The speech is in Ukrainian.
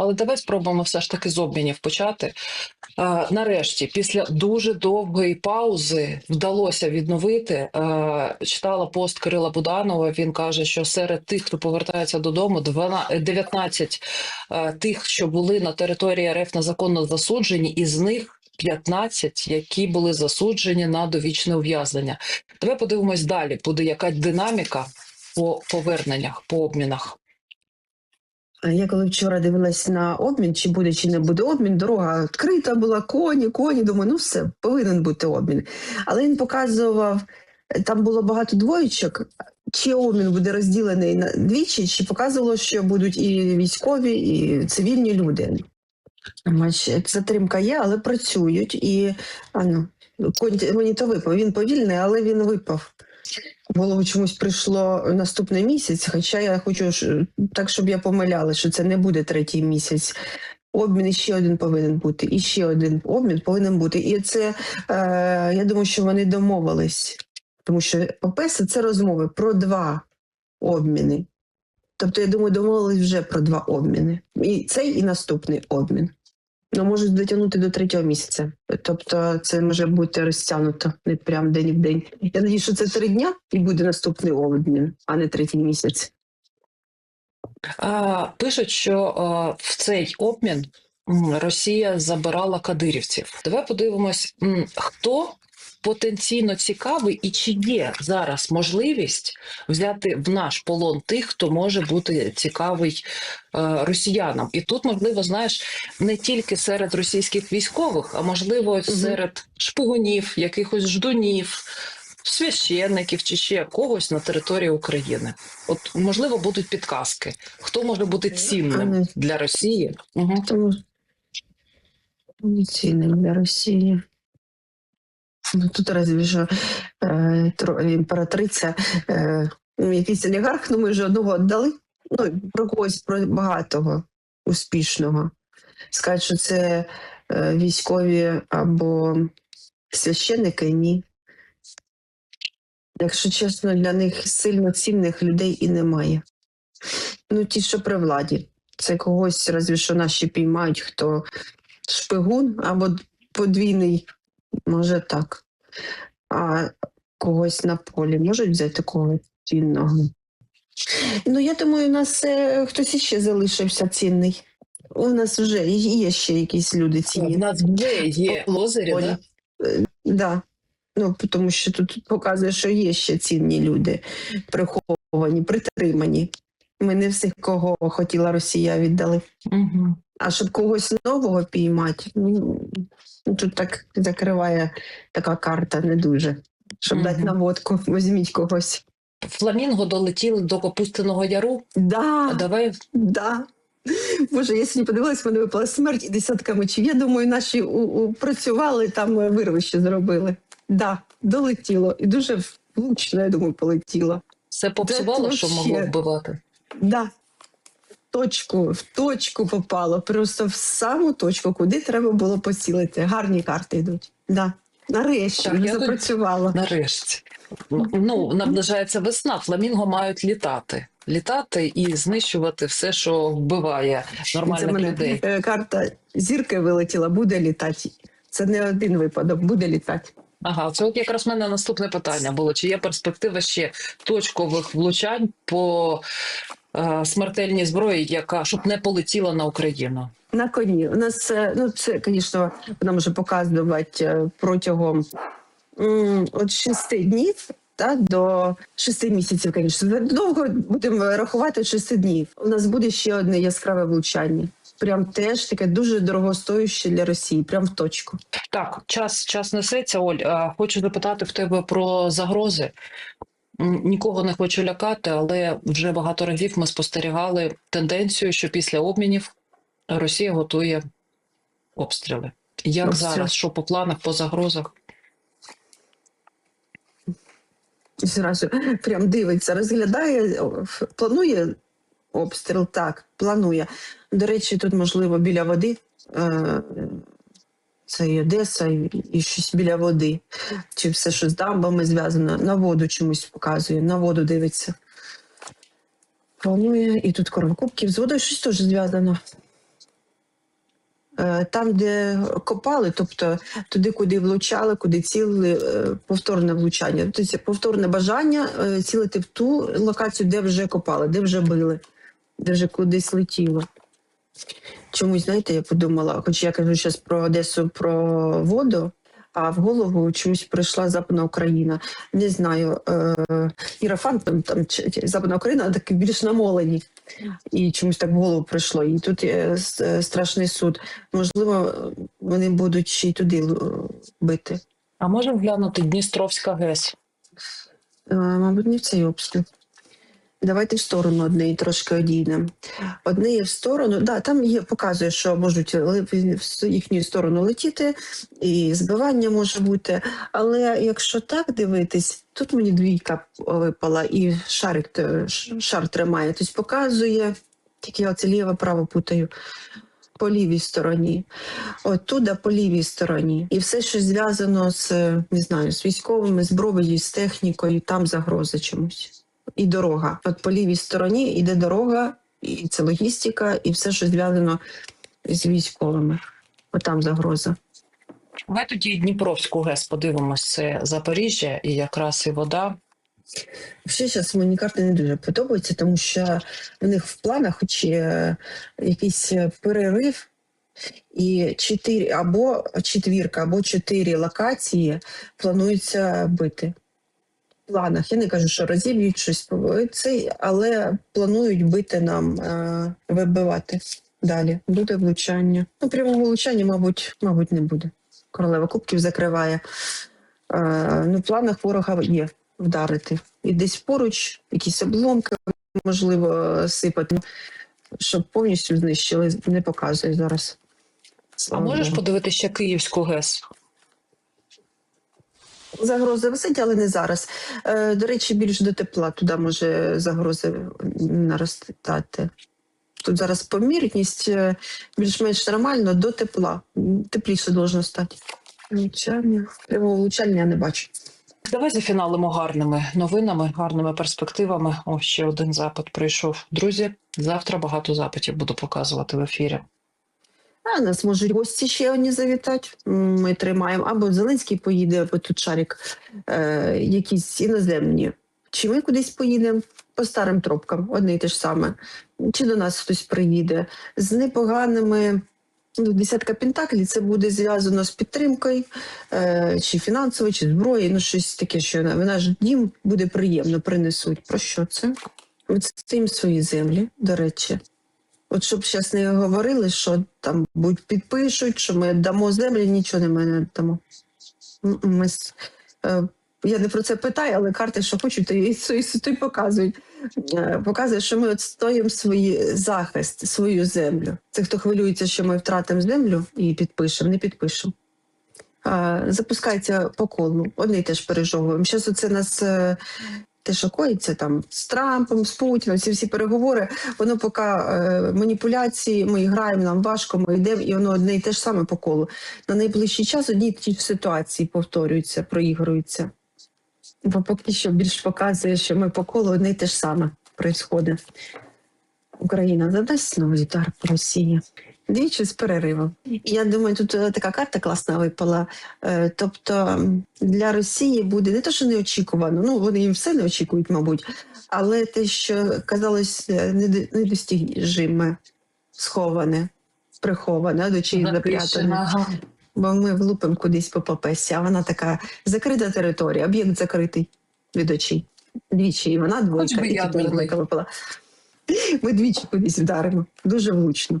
Але давай спробуємо все ж таки з обмінів почати. Е, нарешті, після дуже довгої паузи, вдалося відновити. Е, читала пост Кирила Буданова. Він каже, що серед тих, хто повертається додому, 12 19 е, тих, що були на території РФ незаконно засуджені, із них 15, які були засуджені на довічне ув'язнення. Давай подивимось далі. Буде яка динаміка по поверненнях, по обмінах. Я коли вчора дивилась на обмін, чи буде, чи не буде обмін, дорога відкрита була, коні, коні. Думаю, ну все, повинен бути обмін. Але він показував, там було багато двоєчок, чи обмін буде розділений на двічі, чи показувало, що будуть і військові, і цивільні люди. Затримка є, але працюють. І а, ну. Він повільний, але він випав. В голову чомусь прийшло наступний місяць, хоча я хочу так, щоб я помиляла, що це не буде третій місяць. Обмін ще один повинен бути, і ще один обмін повинен бути. І це е, я думаю, що вони домовились, тому що ОПЕС це розмови про два обміни. Тобто, я думаю, домовились вже про два обміни. І цей, і наступний обмін. Ну, можуть дотягнути до третього місяця. Тобто, це може бути розтягнуто не прям день в день. Я надію, що це три дня і буде наступний обмін, а не третій місяць. А, пишуть, що а, в цей обмін Росія забирала кадирівців. Давай подивимось, хто потенційно цікавий і чи є зараз можливість взяти в наш полон тих, хто може бути цікавий е, росіянам. І тут, можливо, знаєш, не тільки серед російських військових, а можливо, серед шпигунів, якихось ждунів. Священників чи ще когось на території України, от можливо будуть підказки, хто може бути цінним для Росії. Угу. Цінним для Росії. Ну, тут разве що е, імператриця, е, ну, якийсь олігарх, ну ми вже одного віддали. Ну, про когось про багатого успішного. Сказати, що це е, військові або священники, ні. Якщо чесно, для них сильно цінних людей і немає. Ну, ті, що при владі. Це когось, разве що наші піймають, хто шпигун або подвійний, може так. А когось на полі можуть взяти когось цінного. Ну, я думаю, у нас е, хтось іще залишився цінний. У нас вже є ще якісь люди цінні. У нас вже є озері, да? Да. Ну, тому що тут показує, що є ще цінні люди, приховані, притримані. Ми не всіх, кого хотіла Росія, віддали. Угу. А щоб когось нового піймати, ну ну, тут так закриває така карта не дуже. Щоб Мгм. дати наводку, візьміть когось. Фламінго долетіли до Капустиного Яру. А давай да. Боже, я сьогодні подивилась, мене випала смерть і десятка мечів. Я думаю, наші у, у, працювали, там е, вирвище зробили. Да, долетіло. І дуже влучно, я думаю, полетіло. все попсувало, що могло вбивати. Да. Точку, в точку попало. Просто в саму точку, куди треба було поцілити. Гарні карти йдуть. Да. Нарешті Так, я тут- запрацювало. Нарешті. Ну, наближається весна, фламінго мають літати. Літати і знищувати все, що вбиває Це нормальних мене людей. е, карта зірки вилетіла, буде літати. Це не один випадок, буде літати. Ага, це от якраз в мене наступне питання було: чи є перспектива ще точкових влучань по е, смертельній зброї, яка щоб не полетіла на Україну? На коні. У нас ну це, звісно, вона може показувати е, протягом от шести днів. Та, до шести місяців, звісно. Довго будемо рахувати шести днів. У нас буде ще одне яскраве влучання. Прям теж таке дуже дорогостояще для Росії, прям в точку. Так, час, час несеться. Оль, хочу запитати в тебе про загрози. Нікого не хочу лякати, але вже багато разів ми спостерігали тенденцію, що після обмінів Росія готує обстріли. Як Обстріл. зараз? Що по планах, по загрозах? Зразу прям дивиться, розглядає, планує обстріл. Так, планує. До речі, тут можливо біля води. Е, це і Одеса, і, щось біля води. Чи все, що з дамбами зв'язано, на воду чомусь показує, на воду дивиться. Планує, і тут корова кубків з водою щось теж зв'язано. Е, Там, де копали, тобто туди, куди влучали, куди цілили, е, повторне влучання. Тобто повторне бажання е, цілити в ту локацію, де вже копали, де вже били, де вже кудись летіло. Чомусь, знаєте, я подумала, хоч я кажу зараз про Одесу, про воду, а в голову чомусь прийшла Западна Україна. Не знаю, е, Ірафан там, там Западна Україна такі більш намолені. І чомусь так в голову прийшло. І тут є е, страшний суд. Можливо, вони будуть ще й туди бити. А можемо глянути Дністровська ГЕС? Е, Мабуть, не в цей обстріл. Давайте в сторону однієї трошки одійдемо. Однієї в сторону, да, там є, показує, що можуть в їхню сторону летіти, і збивання може бути. Але якщо так дивитись, тут мені двійка випала, і шарик шар тримає. Тобто показує, тільки я оце ліво право путаю. По лівій стороні, оттуда по лівій стороні, і все, що зв'язано з не знаю, з військовими зброєю, з технікою, там загроза чомусь. І дорога. От по лівій стороні йде дорога, і це логістика, і все, що зв'язано з військовими. От там загроза. Давай тоді Дніпровську ГЕС подивимось. Це Запоріжжя і якраз і вода. Ще зараз мені карти не дуже подобаються, тому що в них в планах хоч е, якийсь е, перерив, і чотири або четвірка, або чотири локації планується бити. Планах. Я не кажу, що розіб'ють щось, це, але планують бити нам, е, вибивати далі. Буде влучання. Ну, прямого влучання, мабуть, мабуть, не буде. Королева Кубків закриває. Е, ну, в планах ворога є вдарити. І десь поруч якісь обломки, можливо, сипати, щоб повністю знищили, не показує зараз. А можеш подивитися ще Київську ГЕС? Загроза висить, але не зараз. Е, до речі, більш до тепла туди може загрози наростати. Тут зараз помірність е, більш-менш нормально до тепла. Тепліше должно стати. Влучання. Прямого влучання я не бачу. Давай зафіналимо гарними новинами, гарними перспективами. О, ще один запит прийшов. Друзі, завтра багато запитів буду показувати в ефірі. А нас можуть гості ще одні завітати. Ми тримаємо. Або Зеленський поїде, або тут шарик, е, якісь іноземні. Чи ми кудись поїдемо по старим тропкам, одне і те ж саме. Чи до нас хтось приїде з непоганими. Ну, десятка пентаклів це буде зв'язано з підтримкою, е, чи фінансовою, чи зброєю, ну щось таке, що в наш дім буде приємно принесуть. Про що це? Відстоїмо свої землі, до речі. От щоб зараз не говорили, що там будь підпишуть, що ми дамо землі, нічого не дамо. Ми, е, я не про це питаю, але карти, що хочуть, то і, і, то й показують. Е, Показує, що ми відстоїмо свій захист, свою землю. Це хто хвилюється, що ми втратимо землю і підпишемо, не підпишемо. Запускається по колу. Одне теж пережовуємо. Зараз оце нас е, те, що коїться там з Трампом, з Путіним, ці всі переговори, воно поки е, маніпуляції, ми граємо, нам важко, ми йдемо, і воно одне і те ж саме по колу. На найближчий час одні ті ситуації повторюються, проігруються. Бо поки що більш показує, що ми по колу одне й те ж саме відбувається. Україна задасть знову удар по Росії. Двічі з переривом. Я думаю, тут е, така карта класна випала. Е, Тобто для Росії буде не те, що неочікувано, ну вони їм все не очікують, мабуть, але те, що казалось е, недостіжиме, сховане, приховане, до чиї запрятане. Бо ми влупимо кудись по попесі, а вона така закрита територія, об'єкт закритий від очей. Двічі і вона Хоч двойка, і тут двойка випала. Ми двічі кудись вдаримо. Дуже влучно.